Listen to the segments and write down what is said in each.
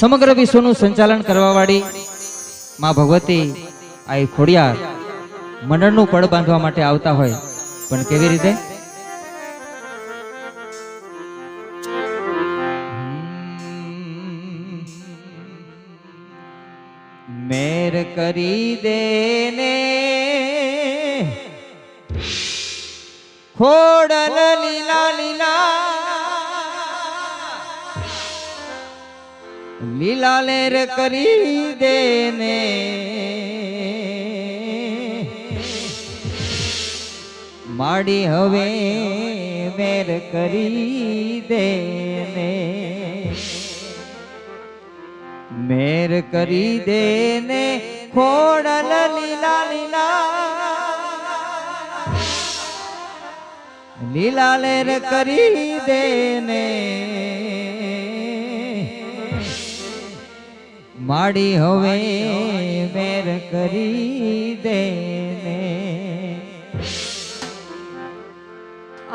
સમગ્ર વિશ્વનું સંચાલન કરવાવાળી માં ભગવતી આ ખોડિયાર મંડળનું પડ બાંધવા માટે આવતા હોય. પણ કેવી રીતે? મેર કરી દેને. ખોડલ લીલા લેર કરી દેને. માડી હવે મેર કરી દેને. મેર કરી દેને ખોડલ લીલા લીલા. લીલા લેર કરી દેને. માડી હવે મેર કરી દે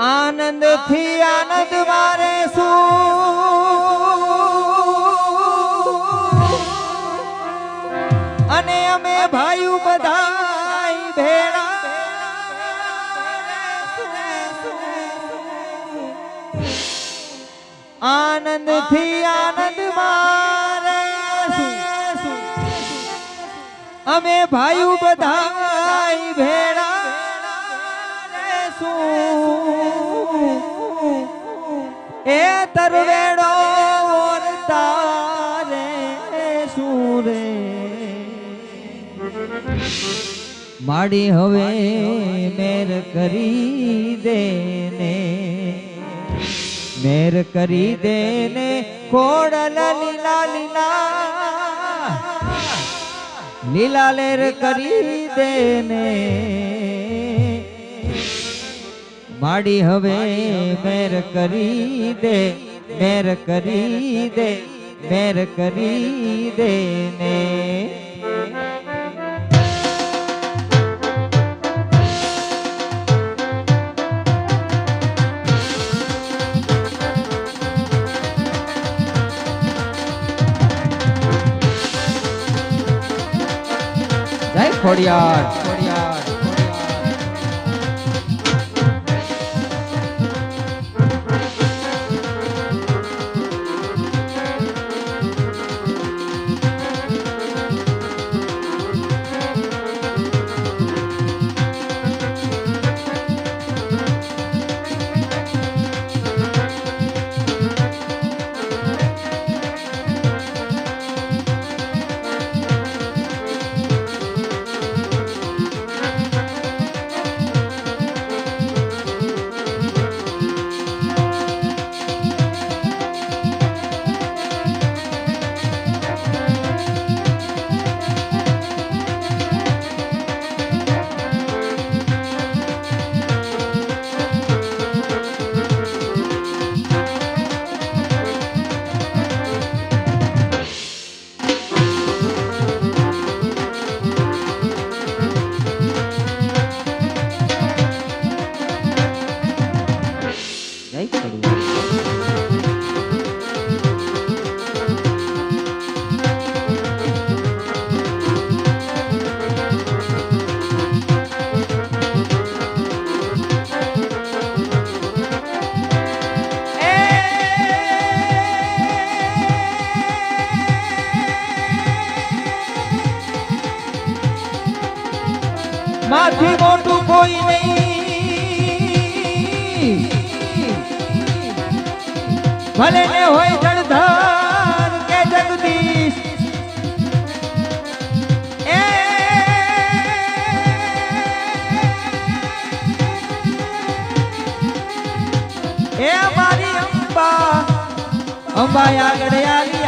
આનંદથી આનંદ મારે શું? અને અમે ભાઈઓ બધા ભેળા. આનંદથી આનંદ મારે અમે ભાઈ બધા ભેળા એ તરવેડો તારે સુરે માડી હવે મેર કરી દેને. મેર કરી દેને. કોડલ લાલી લીલા લીલા લેર કરી દેને. માડી હવે મેર કરી દે, મેર કરી દે, મેર કરી દે ખોડિયાર. એ મારી અંબા અંબા આગળ આલિયા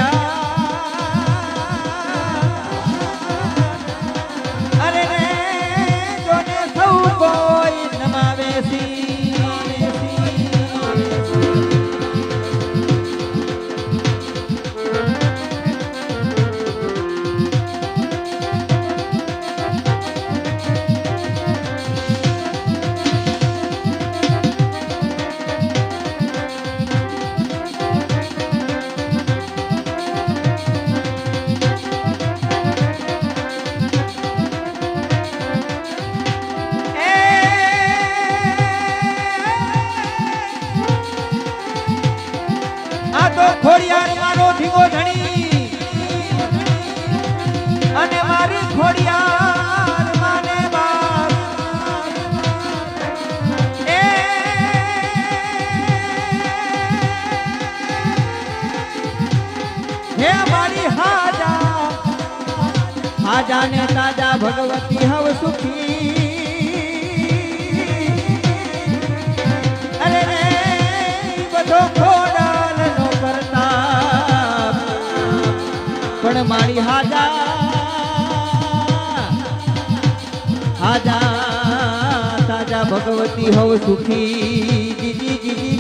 ભગવતી હવ સુખી. અરે રે, બધો ખોડાલનો પ્રતાપ. પણ મારી હાજા હાજા, તાજા ભગવતી હવ સુખી. જીજી જીજી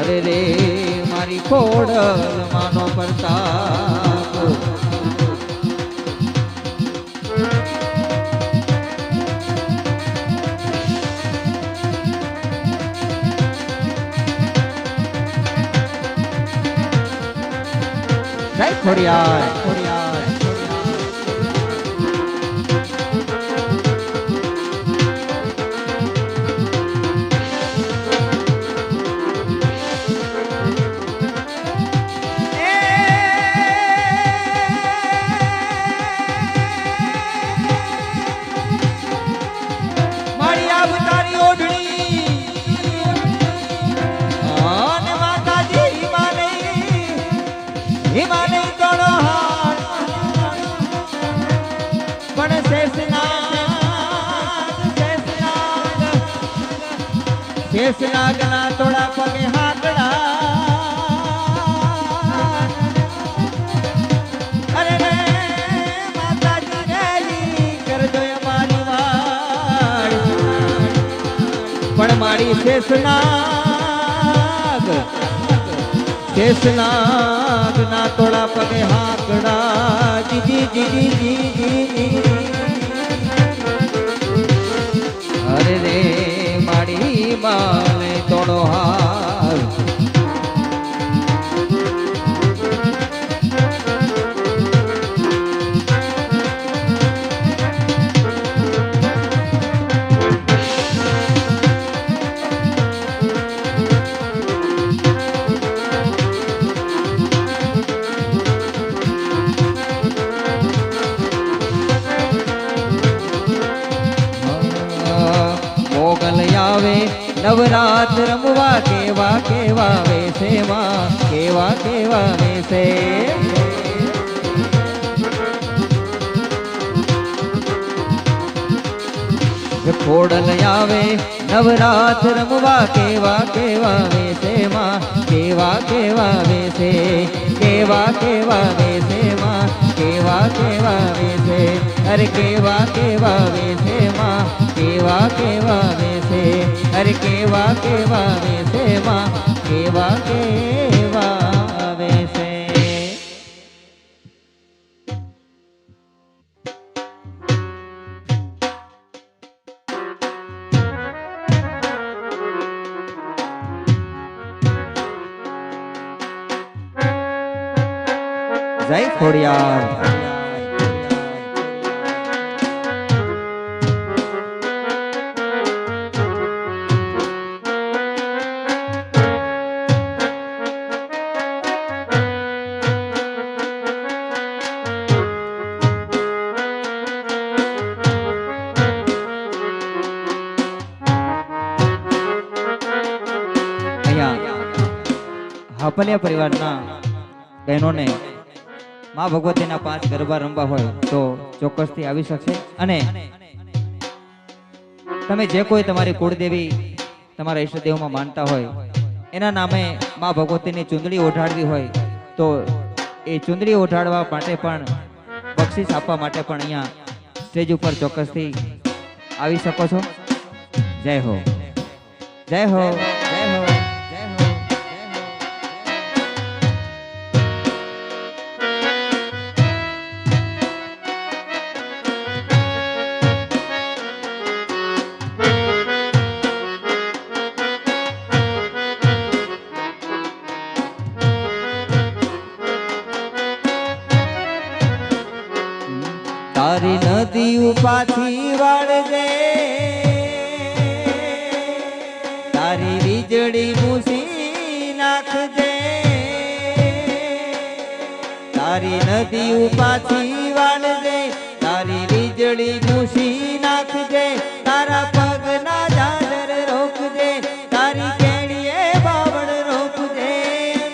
અરે રે, મારી ખોડ માનો પ્રતાપ. જય ખોડિયાર શેષનાગના તોડા પગે હાકડા. માતાજી રેલી અમારી વાડ પણ મારી શેષનાગ શેષનાગ ના તોડા પગે હાકડા. જીજી જીજી જીજી. ખોડલ આવે, નવરાત રમવા કેવા કેવા વેસે માં, કેવા કેવા વેસે કેવા કેવા વેસે માં, કેવા કેવા વેસે અરે કેવા કેવા વેસે માં, કેવા કેવા વેસે અરે કેવા કેવા વેસે માં, કેવા કેવા હાપલિયા પરિવારના બહેનોને મા ભગવતીના પાંચ ગરબા રમવા હોય તો ચોક્કસથી આવી શકશે. અને તમે જે કોઈ તમારી કુળદેવી તમારા ઈષ્ટદેવમાં માનતા હોય, એના નામે મા ભગવતીની ચૂંદડી ઓઢાડવી હોય, તો એ ચુંદડી ઓઢાડવા માટે પણ, બક્ષિસ આપવા માટે પણ અહીંયા સ્ટેજ ઉપર ચોક્કસથી આવી શકો છો. જય હો. જય હો. જય હો. નદી ઉપાથી વાળજે, તારી વીજળી ઘૂસી નાખજે, તારા પગના જાદર રોકજે, તારી કેણીએ બાવળ રોકજે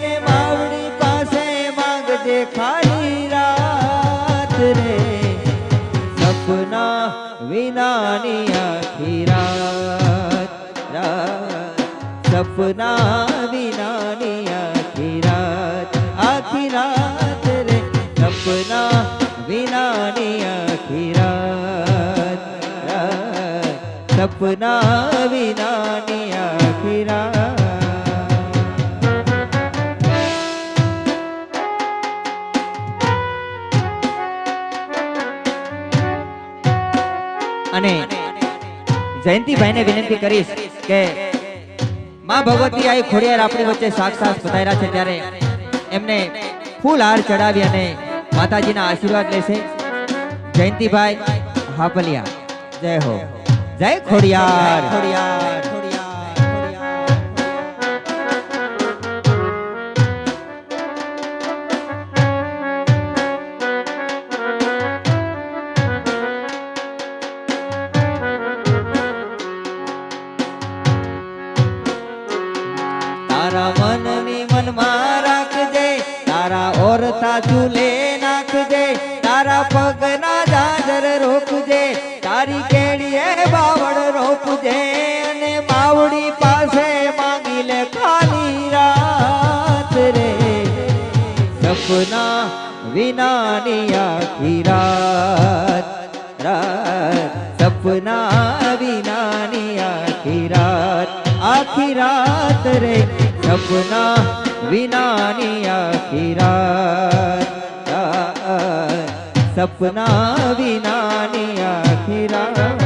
ને બાવળી પાસે માંગજે ખાલી રાત રે. સપના વિનાની આખી રાત. સપના સપના વિનાની આખી રાત અને જયંતિભાઈને વિનંતી કરીશ કે માં ભગવતી આ ખોડિયાર આપણી વચ્ચે સાક્ષાત બતાવ્યા છે ત્યારે એમને ફૂલ હાર ચડાવી અને માતાજીના આશીર્વાદ લેશે. જયંતિભાઈ હાપલિયા જય હો. જય ખોડિયાર. ખોડિયાર તારા ચૂલે નાખજે તારા પગના જાજર રોકજે તારી બાવળ રોપજે અને બાવડી પાસે માંગી લે ખાલી રાત રે. સપના વિનાની આખી રાત રાત. સપના વિનાની આખી રાત આખી રાત રે. સપના વિનાની આખી રાત. સપના વિનાની આખી રાત.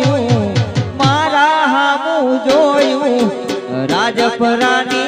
જોયું મારા હામું જોયું રાજપરાની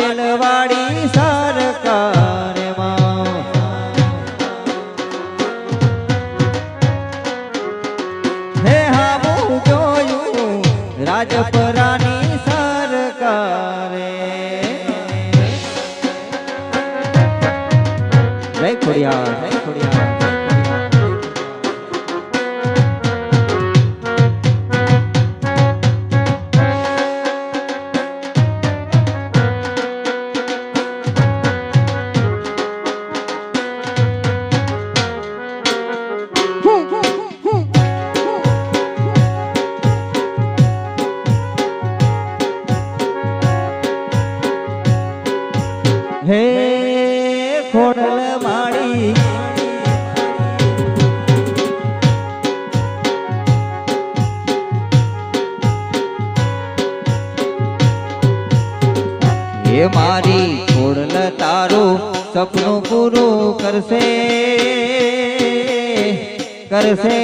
માટેલવાડી સરકારમાં હે ખોડલ માળી. હે મારી ખોડલ તારું સપનું પૂરું કરશે કરશે.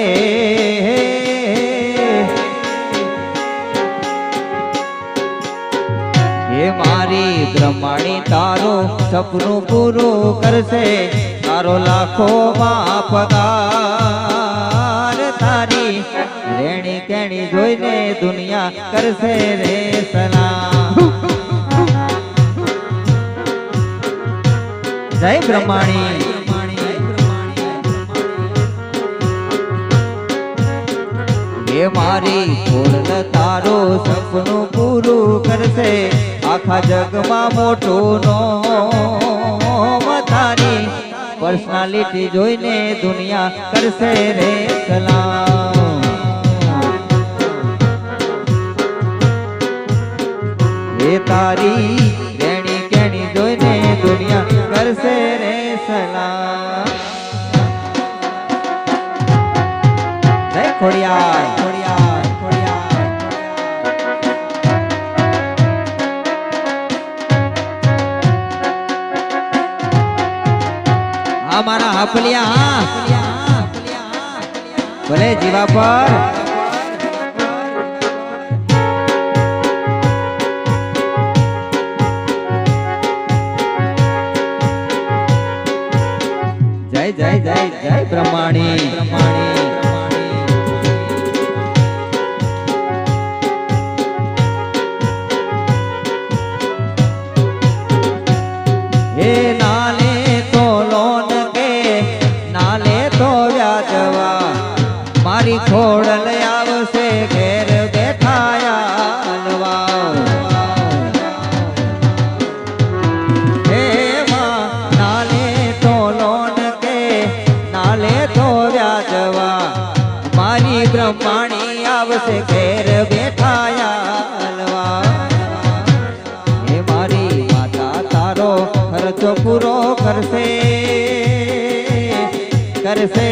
હે મારી બ્રહ્માણી, તારું સપનું પૂરું કરશે. તારો લાખો માં પગાર તારી રેણી કેણી જોઈને દુનિયા કરશે રે સલા જય બ્રહ્માણી. મારી, પૂર્ણ તારો સપનું પૂરું કરશે. આખા જગમાં મોટું નો પર્સનાલિટી જોઈને દુનિયા કરશે રે સલામ. હે તારી રેણી કેણી જોઈને દુનિયા કરશે રે સલામ. જય હા મારા હાપલિયા ભલે જીવા પર. જય જય જય જય બ્રહ્માણી. કરશે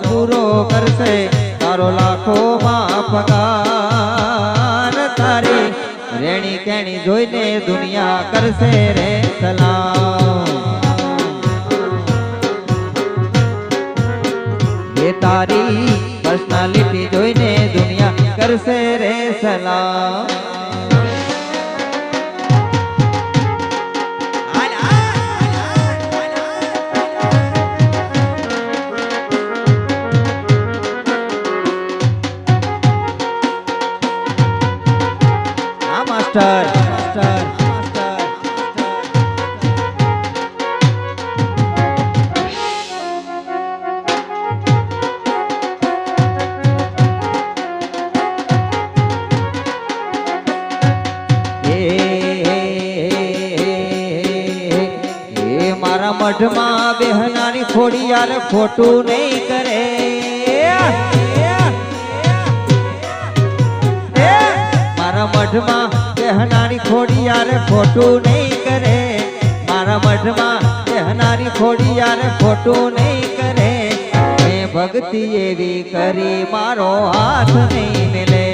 પૂરો કરશે તારો લાખો જોઈને દુનિયા કરશે રે સલામ એ તારી પર્સનાલિટી જોઈને દુનિયા કરશે રે સલામ ખોટું નહીં કરે મારા મઢમાં કહેનારી ખોડી યાર ખોટું નહીં કરે મારા મઢમાં કહેનારી ખોડી યાર ખોટું નહીં કરે મેં ભક્તિ એવી કરી મારો હાથ નહીં મિલે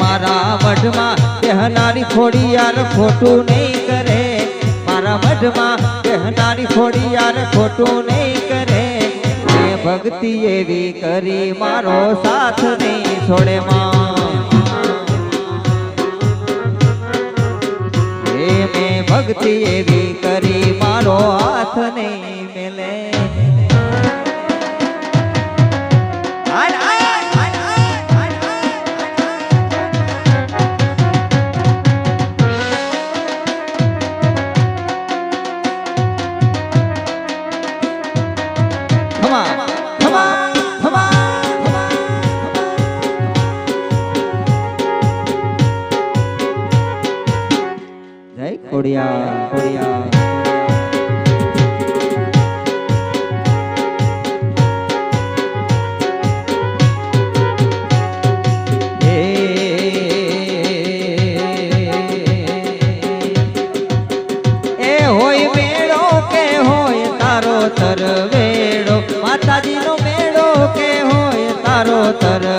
મારા મઢમાં કહેનારી ખોડી યાર ખોટું નહીં મારા મઢમાં કહેનારી ખોડી યાર ખોટું નહીં કરે. મેં ભક્તિ એવી કરી મારો સાથ નહીં છોડે એ મેં ભક્તિ એવી કરી મારો હાથ નહીં મેલે. તારો